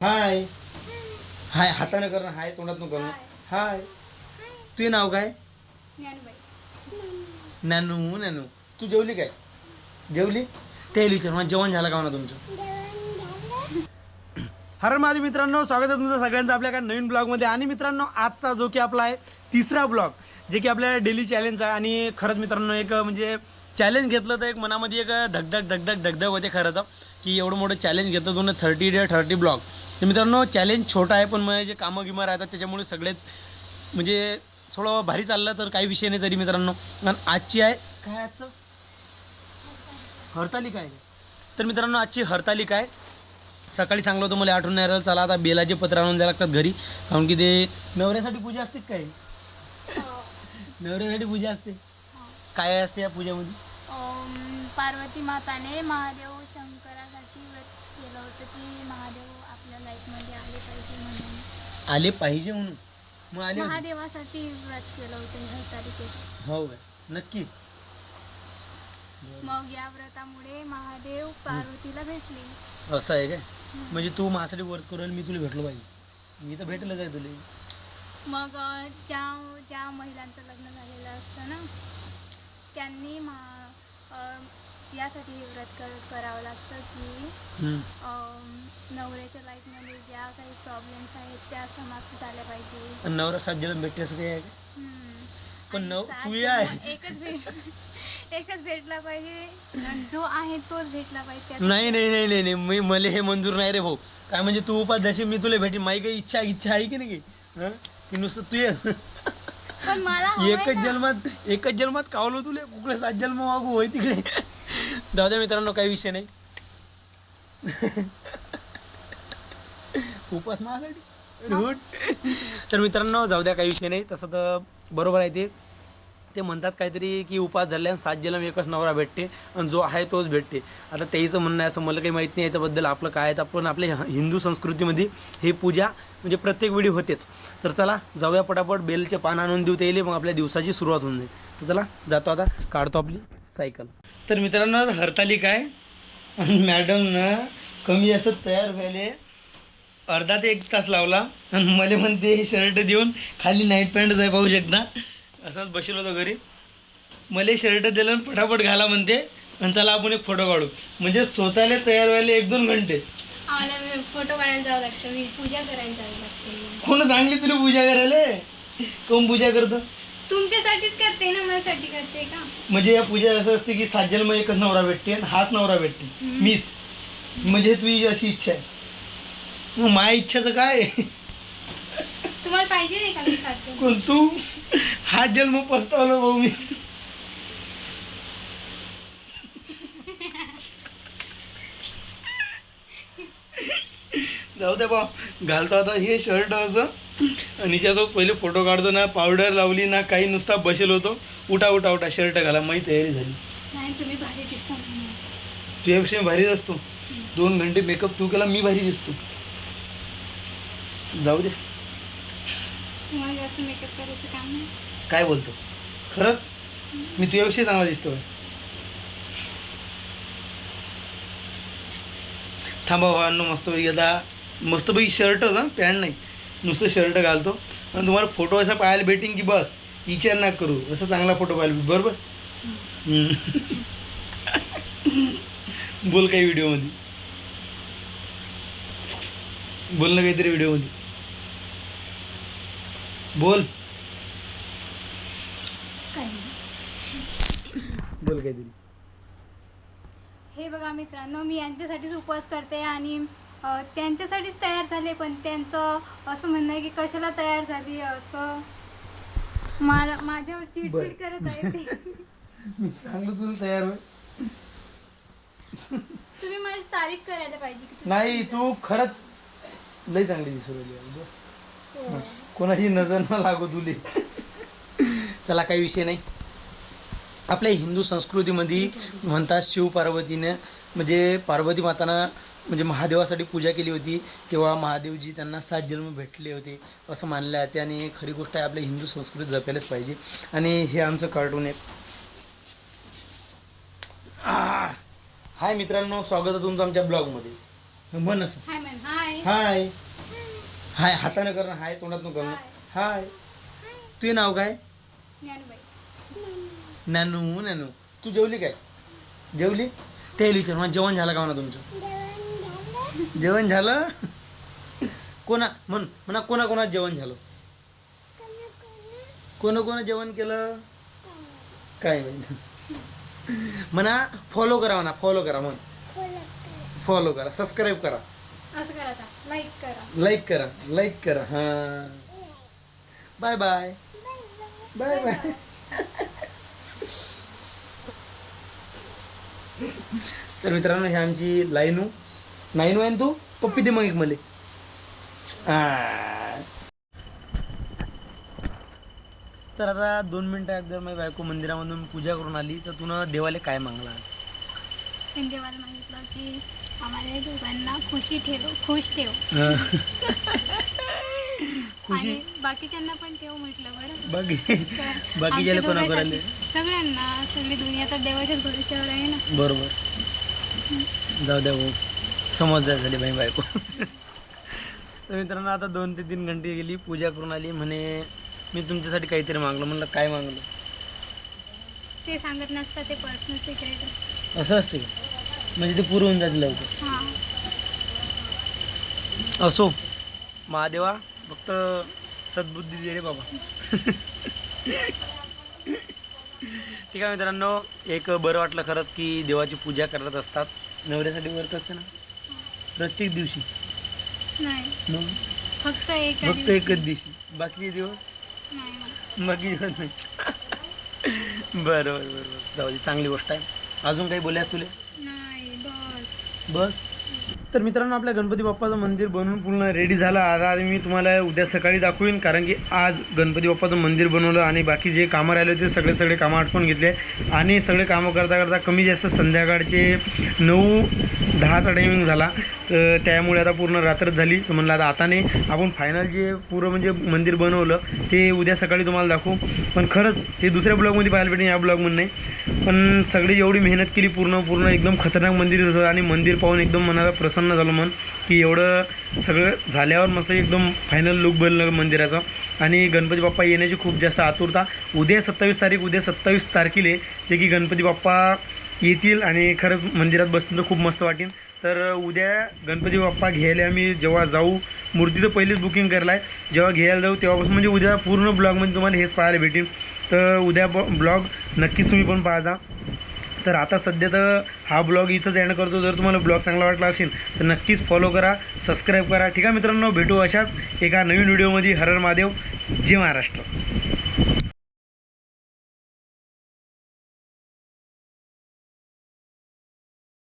हाय. हाय हाताने करणं हाय तोंडातून करणं. हाय. तुझे नाव काय? नानू नानू. तू जेवली काय? जेवली? ते विचार मला जेवण झालं का म्हणा तुमचं? हर माझे मित्रांनो स्वागत आहे तुमचं सगळ्यांचं आपल्या एका नवीन ब्लॉगमध्ये. आणि मित्रांनो आजचा जो की आपला आहे तिसरा ब्लॉग जे की आपल्या डेली चॅलेंज आहे. आणि खरंच मित्रांनो एक म्हणजे चॅलेंज घेतलं तर एक मनामध्ये एक धगधग धगधग धगधग होते खरं तर की एवढं मोठं चॅलेंज घेतलं तुम्ही थर्टी डे थर्टी ब्लॉग तर मित्रांनो चॅलेंज छोटा आहे पण मग जे कामं गिमं राहतात त्याच्यामुळे सगळे म्हणजे थोडं भारी चाललं तर काही विषय नाही तरी मित्रांनो. आणि आजची आहे काय आजचं? हरतालिका आहे. तर मित्रांनो आजची हरतालिका आहे. सकाळी सांगलं होतं मला आठवण नाही राहिलं. चला आता बेलाचे पत्र आणून द्यायला लागतात घरी. कारण की ते नवऱ्यासाठी पूजा असते काय? नवऱ्यासाठी पूजा असते. काय असते या पूजेमध्ये? अम, पार्वती माताने महादेव शंकरासाठी व्रत केलं होतं की महादेव आपल्या लाईफमध्ये आले पाहिजे म्हणून. आले पाहिजे म्हणून? मग आले होते? महादेवासाठी व्रत केलं होतं ह्या तारखेचं. हो काय नक्की. मग या व्रतामुळे महादेव पार्वतीला भेटले. असं आहे काय? म्हणजे तू माझ्यासाठी वर्क करेल मी तुला भेटलो पाहिजे. मी तर भेटलंच आहे तुला. मग अ, ज्या ज्या महिलांचं लग्न झालेलं असतं ना त्यांनी यासाठी हे व्रत कर करावं लागतं की नवऱ्याच्या लाईफमध्ये ज्या काही प्रॉब्लेम्स आहेत त्या समाप्त झाल्या पाहिजे. नवरा सात असं काही आहे. पण नव- तू. एकच भेट एकच भेटला पाहिजे. जो आहे तोच भेटला पाहिजे नाही नाही नाही नाही नाही. मी मला हे मंजूर नाही रे भाऊ. काय म्हणजे तू उपास जशी मी तुला भेटेन माझी काही इच्छा इच्छा आहे की नाही? की नुसतं तू ये. पण मला एकच. जन्मात एकच जन्मात कावलो तुले कुकडे सात जन्म मागू होय तिकडे. जाऊ द्या मित्रांनो काही विषय नाही. उपास माझ्यासाठी तर मित्रांनो जाऊ द्या काही विषय नाही. तसं तर बरोबर आहे ते. ते म्हणतात काहीतरी की उपास झाल्यानं सात जन्म एकच नवरा भेटते आणि जो आहे तोच भेटते. आता त्याचं म्हणणं आहे असं मला काही माहीत नाही याच्याबद्दल आपलं काय आहे. तर आपण आपल्या हिंदू संस्कृतीमध्ये ही पूजा म्हणजे प्रत्येक वेळी होतेच. तर चला जाऊया पटापट बेलचे पान आणून देऊ येईल मग आपल्या दिवसाची सुरुवात होऊन जाईल. तर चला जातो आता काढतो आपली सायकल तर मित्रांनो हरताली काय आणि मॅडमनं कमी असं तयार व्हायले. अर्धा ते एक तास लावला. आणि मला म्हणते शर्ट देऊन खाली नाईट पॅन्ट जाय पाहू शकता. असाच बसेल होतो घरी. मला शर्ट दिलं आणि पटापट घाला म्हणते. आणि चला आपण एक फोटो काढू. म्हणजे स्वतःला तयार व्हायला एक दोन घंटे. आम्हाला फोटो काढायला जावं लागतं. मी पूजा करायला जावं लागते. कोण सांगली तुला पूजा करायला? कोण पूजा करतं? तुमच्यासाठीच करते ना माझ्यासाठी करते का? म्हणजे या पूजा असं असते की सात जन्म एकच नवरा भेटते आणि हाच नवरा भेटते. मीच. म्हणजे तुझी अशी इच्छा आहे. माझ्या इच्छाचं काय? तुम्हाला पाहिजे नाही का मी कोण? तू? हा जन्म पस्तावलो भाऊ मी जाऊ दे बा घालतो आता हे शर्ट असं. आणि त्याचा पहिले फोटो काढतो ना पावडर लावली ना काही नुसता बसेल होतो. उठा उठा उठा शर्ट घाला माझी तयारी झाली. भारी. तुझ्यापेक्षा भारीच असतो. दोन घंटे मेकअप तू केला मी भारी दिसतो. जाऊ दे. मेकअप करायचं काम नाही? काय बोलतो? खरंच? मी तुझ्यापेक्षा चांगला दिसतो थांबा भावांनो मस्तपैकी आता मस्तपैकी शर्ट ना पॅन्ट नाही. नुसतं शर्ट घालतो. आणि तुम्हाला फोटो असा पाहायला भेटेन की बस विचार ना करू. असं चांगला फोटो पाहायला बरोबर? बोल काही व्हिडिओमध्ये. बोल ना काहीतरी व्हिडिओमध्ये. बोल. काही. बोल काहीतरी हे बघा मित्रांनो मी यांच्यासाठीच उपवास करते आणि त्यांच्यासाठीच तयार झाले पण त्यांचं असं म्हणणं आहे की कशाला तयार झाली असं मला माझ्यावर. चिडचिड करत आहे ते मी चांगलं तुला तयार तुम्ही माझी तारीफ करायला पाहिजे की तुम्ही- नाही तू खरंच लई चांगली दिसू राहिली आहे. बस हो. कोणाची नजर न लागू तुले चला काही विषय नाही. आपल्या हिंदू संस्कृतीमध्ये म्हणतात शिव पार्वतीने म्हणजे पार्वती मातानं म्हणजे महादेवासाठी पूजा केली होती तेव्हा महादेवजी त्यांना सात जन्म भेटले होते असं मानलं जाते. आणि खरी गोष्ट आहे आपल्या हिंदू संस्कृती जपायलाच पाहिजे. आणि हे आमचं कार्टून आहे. हाय मित्रांनो स्वागत आहे तुमचं आमच्या ब्लॉगमध्ये. म्हण असं हाय हाय. हाताने कर ना हाय तोंडात कर ना हाय. तुझे नाव काय? नानू नानू. तू जेवली काय? जेवली? ते विचार मला जेवण झालं का म्हणा तुमचं? जेवण झालं? कोणा म्हण म्हणा कोणा कोणा जेवण झालं? कोण कोण जेवण केलं? काय माहिती. म्हणा फॉलो करा म्हणा फॉलो करा म्हण. फॉलो करा सबस्क्राईब करा. असं करा लाईक करा. लाईक करा लाईक करा हा. Bye bye bye bye. तर मित्रांनो ही आमची लाईनू. नाईनू आहे ना तू? पप्पी दे मग एक मले. तर आता दोन मिनिटं अगोदर माझी बायको मंदिरामधून पूजा करून आली तर तुनं देवाले काय मागला देवाला मागितलं की आम्हाला दोघांना खुशी ठेव खुश ठेव. खुशी. आणि बाकीच्यांना पण ठेव म्हटलं बरं. बाकी तर बाकीच्याला आमच्या कोणा दोघांसाठी करायला सगळ्यांना सगळी दुनिया तर देवाच्याच भरोश्यावर आहे ना. बरोबर. जाऊ द्या भाऊ. समजदार झाली बाई बायको. तर मित्रांनो आता दोन ते तीन घंटे गेली. पूजा करून आली. म्हणे मी तुमच्यासाठी काहीतरी मागलं. म्हणलं काय मागलं? ते सांगत नसतं ते पर्सनल सिक्रेट असं असते का? म्हणजे ते पूर्ण होऊन जाते लवकर. हां. असो. महादेवा फक्त सद्बुद्धी दे रे बाबा. ठीक आहे मित्रांनो एक बरं वाटलं खरंच की देवाची पूजा करत असतात. नवऱ्यासाठी करत असते ना? प्रत्येक दिवशी. नाही. मग? फक्त एका फक्त एकच दिवशी. बाकीचे दिवस. बाकी दिवस नाही. बरं बरं बरं बरं. जाऊ दे चांगली गोष्ट आहे. अजून काही बोलायस तुले बस? तर मित्रांनो आपल्या गणपती बाप्पाचं मंदिर बनवून पूर्ण रेडी झालं. आता मी तुम्हाला उद्या सकाळी दाखवीन कारण की आज गणपती बाप्पाचं मंदिर बनवलं आणि बाकी जे कामं राहिले होते सगळे सगळे कामं आटपून घेतले. आणि सगळे कामं करता करता कमी जास्त संध्याकाळचे नऊ दहाचा टायमिंग झाला. तर त्यामुळे आता पूर्ण रात्रच झाली. तर म्हणलं आता आता नाही आपण फायनल जे पुरं म्हणजे मंदिर बनवलं ते उद्या सकाळी तुम्हाला दाखवू. पण खरंच ते दुसऱ्या ब्लॉगमध्ये पाहायला भेटेल या ब्लॉगमध्ये नाही. पण सगळी एवढी मेहनत केली पूर्ण पूर्ण एकदम खतरनाक मंदिर होतं आणि मंदिर पाहून एकदम मनाला प्रसन्न झालं मन की एवढं सगळं झाल्यावर मस्त एकदम फायनल लुक बनलं मंदिराचं. आणि गणपती बाप्पा येण्याची खूप जास्त आतुरता. उद्या सत्तावीस तारीख उद्या सत्तावीस तारखेला जे की गणपती बाप्पा येतील आणि खरंच मंदिरात बसतील तर खूप मस्त वाटेल. तर उद्या गणपती बाप्पा घ्यायला आम्ही जेव्हा जाऊ मूर्ती तर पहिलीच बुकिंग करायला आहे. जेव्हा घ्यायला जाऊ तेव्हापासून म्हणजे उद्या पूर्ण ब्लॉगमध्ये तुम्हाला हेच पाहायला भेटेल. तर उद्या ब्लॉग नक्कीच तुम्ही पण पाहा तर आता सध्या तर हा ब्लॉग इथंच एंड करतो. जर तुम्हाला ब्लॉग चांगला वाटला असेल तर नक्कीच फॉलो करा सबस्क्राईब करा. ठीक आहे मित्रांनो भेटू अशाच एका नवीन व्हिडिओमध्ये हरर महादेव. जय महाराष्ट्र.